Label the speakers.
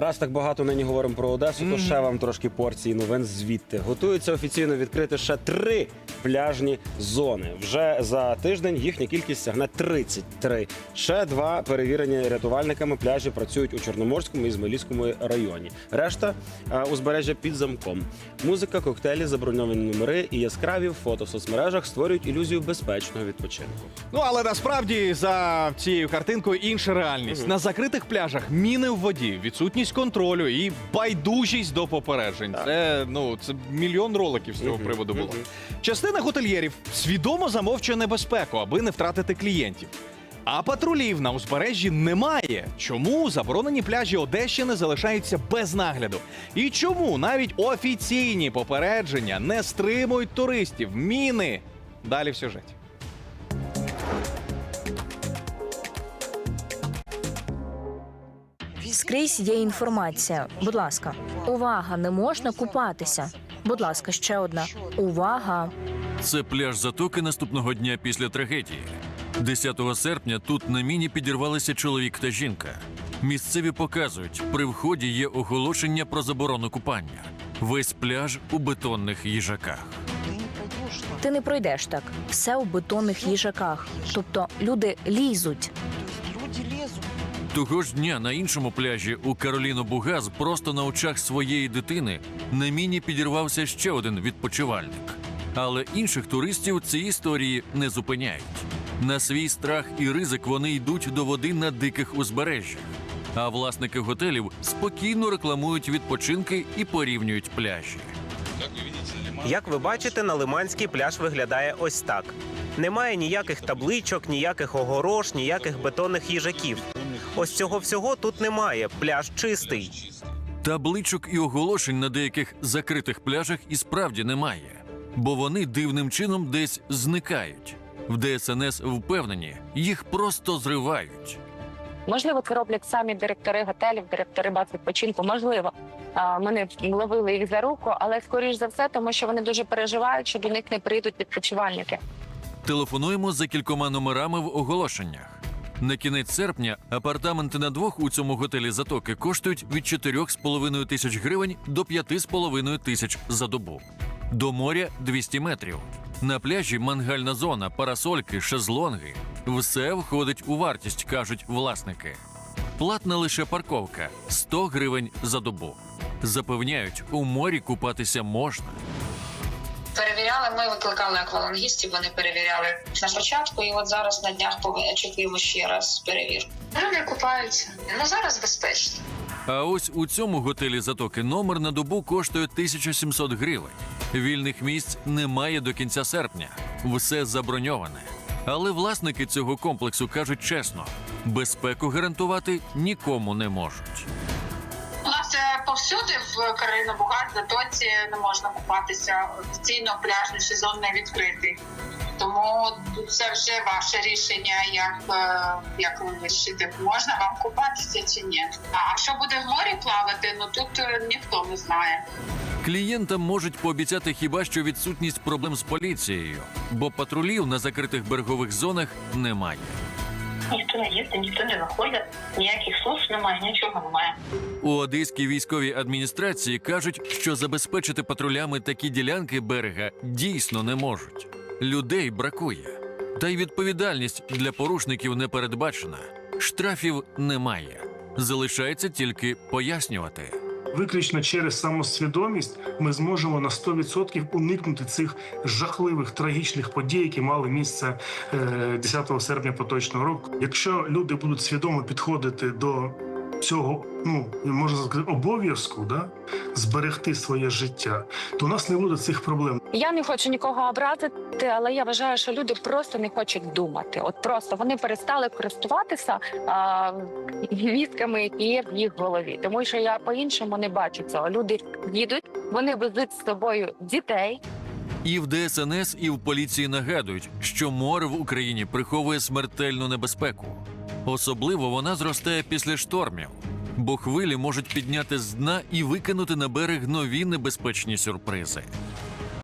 Speaker 1: Раз так багато нині говоримо про Одесу, то ще вам трошки порції новин звідти. Готується офіційно відкрити ще три пляжні зони. Вже за тиждень їхня кількість сягне 33. Ще два перевірені рятувальниками пляжі працюють у Чорноморському і Змилівському районі. Решта е, узбережжя під замком. Музика, коктейлі, заброньовані номери і яскраві фото в соцмережах створюють ілюзію безпечного відпочинку.
Speaker 2: Ну але насправді за цією картинкою інша реальність. На закритих пляжах міни в воді, відсутність контролю і байдужість до попереджень. Це ну це мільйон роликів з цього
Speaker 1: Мгм,
Speaker 2: приводу було.
Speaker 1: мгм.
Speaker 2: Частина готельєрів свідомо замовчує небезпеку, аби не втратити клієнтів. А патрулів на узбережжі немає. Чому заборонені пляжі Одещини залишаються без нагляду? І чому навіть офіційні попередження не стримують туристів? Міни далі в сюжеті.
Speaker 3: Скрізь є інформація. Будь ласка, увага, не можна купатися. Будь ласка, ще одна. Увага!
Speaker 4: Це пляж затоки наступного дня після трагедії. 10 серпня тут на міні підірвалися чоловік та жінка. Місцеві показують, при вході є оголошення про заборону купання. Весь пляж у бетонних їжаках.
Speaker 3: Ти не пройдеш так. Все у бетонних їжаках. Тобто люди лізуть.
Speaker 4: Того ж дня на іншому пляжі у Кароліно Бугаз просто на очах своєї дитини на міні підірвався ще один відпочивальник. Але інших туристів ці історії не зупиняють. На свій страх і ризик вони йдуть до води на диких узбережжях. А власники готелів спокійно рекламують відпочинки і порівнюють пляжі.
Speaker 5: Як ви бачите, на Лиманський пляж виглядає ось так. Немає ніяких табличок, ніяких огорож, ніяких бетонних їжаків. Ось цього всього тут немає. Пляж чистий.
Speaker 4: Табличок і оголошень на деяких закритих пляжах і справді немає, бо вони дивним чином десь зникають. В ДСНС впевнені, їх просто зривають.
Speaker 6: Можливо, це роблять самі директори готелів, директори баз відпочинку. Можливо, А, ми не ловили їх за руку, але скоріш за все, тому що вони дуже переживають, що до них не прийдуть відпочивальники.
Speaker 4: Телефонуємо за кількома номерами в оголошеннях. На кінець серпня апартаменти на двох у цьому готелі затоки коштують від 4,5 тисяч гривень до 5,5 тисяч за добу. До моря 200 метрів. На пляжі мангальна зона, парасольки, шезлонги. Все входить у вартість, кажуть власники. Платна лише парковка 100 гривень за добу. Запевняють, у морі купатися можна.
Speaker 7: Перевіряли, ми викликали аквалангістів, вони перевіряли на початку, і от зараз на днях очікуємо ще раз перевірку. Люди купаються. Ну зараз безпечно.
Speaker 4: А ось у цьому готелі затоки номер на добу коштує 1700 гривень. Вільних місць немає до кінця серпня. Все заброньоване. Але власники цього комплексу кажуть чесно: безпеку гарантувати нікому не можуть.
Speaker 7: Повсюди в Кароліно Бугат, Затоці не можна купатися. Офіційно пляжний сезон не відкритий. Тому це вже ваше рішення, як, е, як ви вирішите, можна вам купатися чи ні. А що буде в морі плавати, ну тут е, ніхто не знає.
Speaker 4: Клієнтам можуть пообіцяти хіба що відсутність проблем з поліцією, бо патрулів на закритих берегових зонах немає.
Speaker 7: Ніхто не їсти, ніхто не виходить, ніяких служб немає, нічого немає.
Speaker 4: У одеській військовій адміністрації кажуть, що забезпечити патрулями такі ділянки берега дійсно не можуть. Людей бракує. Та й відповідальність для порушників не передбачена. Штрафів немає. Залишається тільки пояснювати.
Speaker 8: Виключно через самосвідомість ми зможемо на 100% уникнути цих жахливих трагічних подій, які мали місце е, 10 серпня поточного року. Якщо люди будуть свідомо підходити до цього, ну можна сказати, обов'язку, да зберегти своє життя, то у нас не буде цих проблем.
Speaker 6: Я не хочу нікого образити, але я вважаю, що люди просто не хочуть думати. От просто вони перестали користуватися а, які є в їх голові. Тому що я по-іншому не бачу цього. Люди їдуть, вони везуть з собою дітей.
Speaker 4: І в ДСНС, і в поліції нагадують, що море в Україні приховує смертельну небезпеку. Особливо вона зростає після штормів, бо хвилі можуть підняти з дна і викинути на берег нові небезпечні сюрпризи.